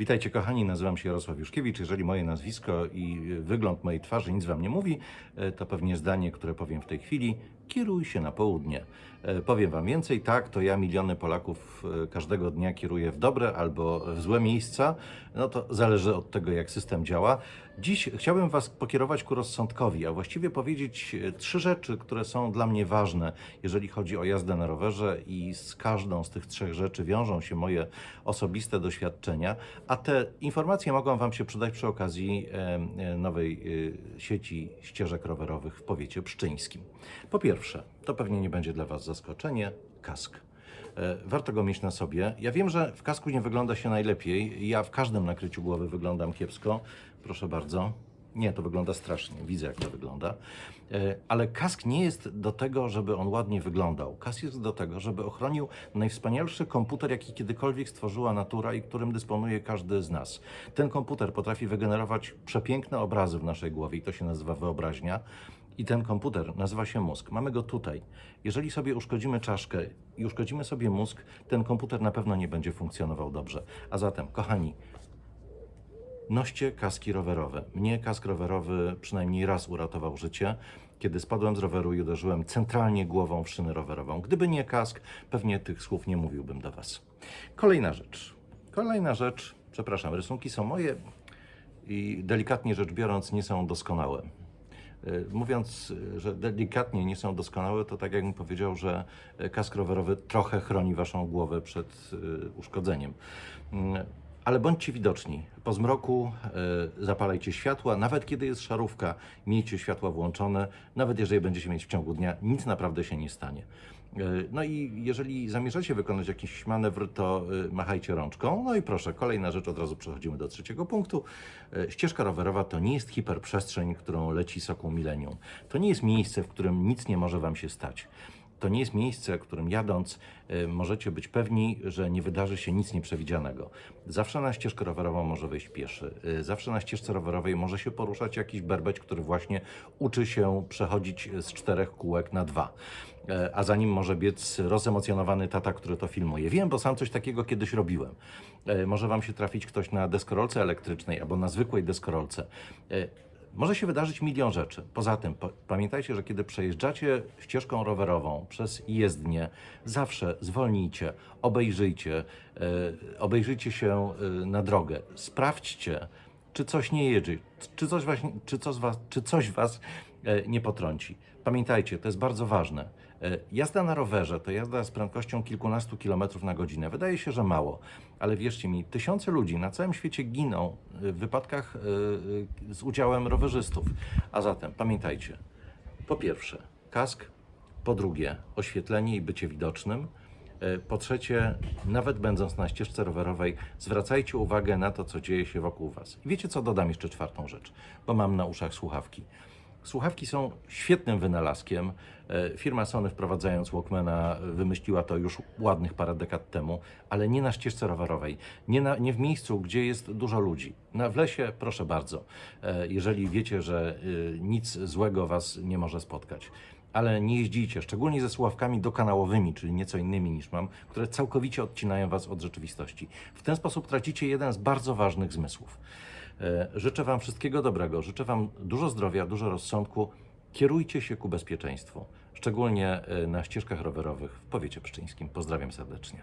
Witajcie kochani, nazywam się Jarosław Juszkiewicz. Jeżeli moje nazwisko i wygląd mojej twarzy nic Wam nie mówi, e, to pewnie zdanie, które powiem w tej chwili, kieruj się na południe. E, Powiem Wam więcej, tak, to ja miliony Polaków e, każdego dnia kieruję w dobre albo w złe miejsca, no to zależy od tego, jak system działa. Dziś chciałbym Was pokierować ku rozsądkowi, a właściwie powiedzieć e, trzy rzeczy, które są dla mnie ważne, jeżeli chodzi o jazdę na rowerze i z każdą z tych trzech rzeczy wiążą się moje osobiste doświadczenia, a te informacje mogą Wam się przydać przy okazji nowej sieci ścieżek rowerowych w powiecie pszczyńskim. Po pierwsze, to pewnie nie będzie dla Was zaskoczenie, kask. E, Warto go mieć na sobie. Ja wiem, że w kasku nie wygląda się najlepiej. Ja w każdym nakryciu głowy wyglądam kiepsko. Proszę bardzo. Nie, to wygląda strasznie. Widzę, jak to wygląda. E, Ale kask nie jest do tego, żeby on ładnie wyglądał. Kask jest do tego, żeby ochronił najwspanialszy komputer, jaki kiedykolwiek stworzyła natura i którym dysponuje każdy z nas. Ten komputer potrafi wygenerować przepiękne obrazy w naszej głowie i to się nazywa wyobraźnia. I ten komputer nazywa się mózg. Mamy go tutaj. Jeżeli sobie uszkodzimy czaszkę i uszkodzimy sobie mózg, ten komputer na pewno nie będzie funkcjonował dobrze. A zatem, kochani, noście kaski rowerowe. Mnie kask rowerowy przynajmniej raz uratował życie, kiedy spadłem z roweru i uderzyłem centralnie głową w szynę rowerową. Gdyby nie kask, pewnie tych słów nie mówiłbym do Was. Kolejna rzecz. Kolejna rzecz, przepraszam, rysunki są moje i delikatnie rzecz biorąc nie są doskonałe. Y, Mówiąc, y, że delikatnie nie są doskonałe, to tak jakbym powiedział, że y, kask rowerowy trochę chroni Waszą głowę przed y, uszkodzeniem. Ale bądźcie widoczni. Po zmroku y, zapalajcie światła, nawet kiedy jest szarówka, miejcie światła włączone, nawet jeżeli będziecie mieć w ciągu dnia, nic naprawdę się nie stanie. Y, No i jeżeli zamierzacie wykonać jakiś manewr, to y, machajcie rączką. No i proszę, kolejna rzecz, od razu przechodzimy do trzeciego punktu. Ścieżka rowerowa to nie jest hiperprzestrzeń, którą leci soką milenium. To nie jest miejsce, w którym nic nie może Wam się stać. To nie jest miejsce, którym jadąc y, możecie być pewni, że nie wydarzy się nic nieprzewidzianego. Zawsze na ścieżkę rowerową może wejść pieszy. y, Zawsze na ścieżce rowerowej może się poruszać jakiś berbeć, który właśnie uczy się przechodzić z czterech kółek na dwa. E, A za nim może biec rozemocjonowany tata, który to filmuje. Wiem, bo sam coś takiego kiedyś robiłem. E, Może Wam się trafić ktoś na deskorolce elektrycznej albo na zwykłej deskorolce. Może się wydarzyć milion rzeczy. Poza tym, pa- pamiętajcie, że kiedy przejeżdżacie ścieżką rowerową przez jezdnię, zawsze zwolnijcie, obejrzyjcie, e, obejrzyjcie się e, na drogę. Sprawdźcie, czy coś nie jedzie, czy coś, właśnie, czy coś, was, czy coś was e, nie potrąci. Pamiętajcie, to jest bardzo ważne. E, Jazda na rowerze to jazda z prędkością kilkunastu kilometrów na godzinę. Wydaje się, że mało, ale wierzcie mi, tysiące ludzi na całym świecie giną e, w wypadkach z udziałem rowerzystów. A zatem pamiętajcie, po pierwsze, kask, po drugie, oświetlenie i bycie widocznym. E, Po trzecie, nawet będąc na ścieżce rowerowej, zwracajcie uwagę na to, co dzieje się wokół Was. Wiecie co, dodam jeszcze czwartą rzecz, bo mam na uszach słuchawki. Słuchawki są świetnym wynalazkiem. E, Firma Sony wprowadzając Walkmana wymyśliła to już ładnych parę dekad temu, ale nie na ścieżce rowerowej, nie, na, nie w miejscu, gdzie jest dużo ludzi. Na w lesie, proszę bardzo, e, jeżeli wiecie, że nic złego Was nie może spotkać. Ale nie jeździcie, szczególnie ze słuchawkami dokanałowymi, czyli nieco innymi niż mam, które całkowicie odcinają Was od rzeczywistości. W ten sposób tracicie jeden z bardzo ważnych zmysłów. E, Życzę Wam wszystkiego dobrego, życzę Wam dużo zdrowia, dużo rozsądku. Kierujcie się ku bezpieczeństwu, szczególnie e, na ścieżkach rowerowych w powiecie pszczyńskim. Pozdrawiam serdecznie.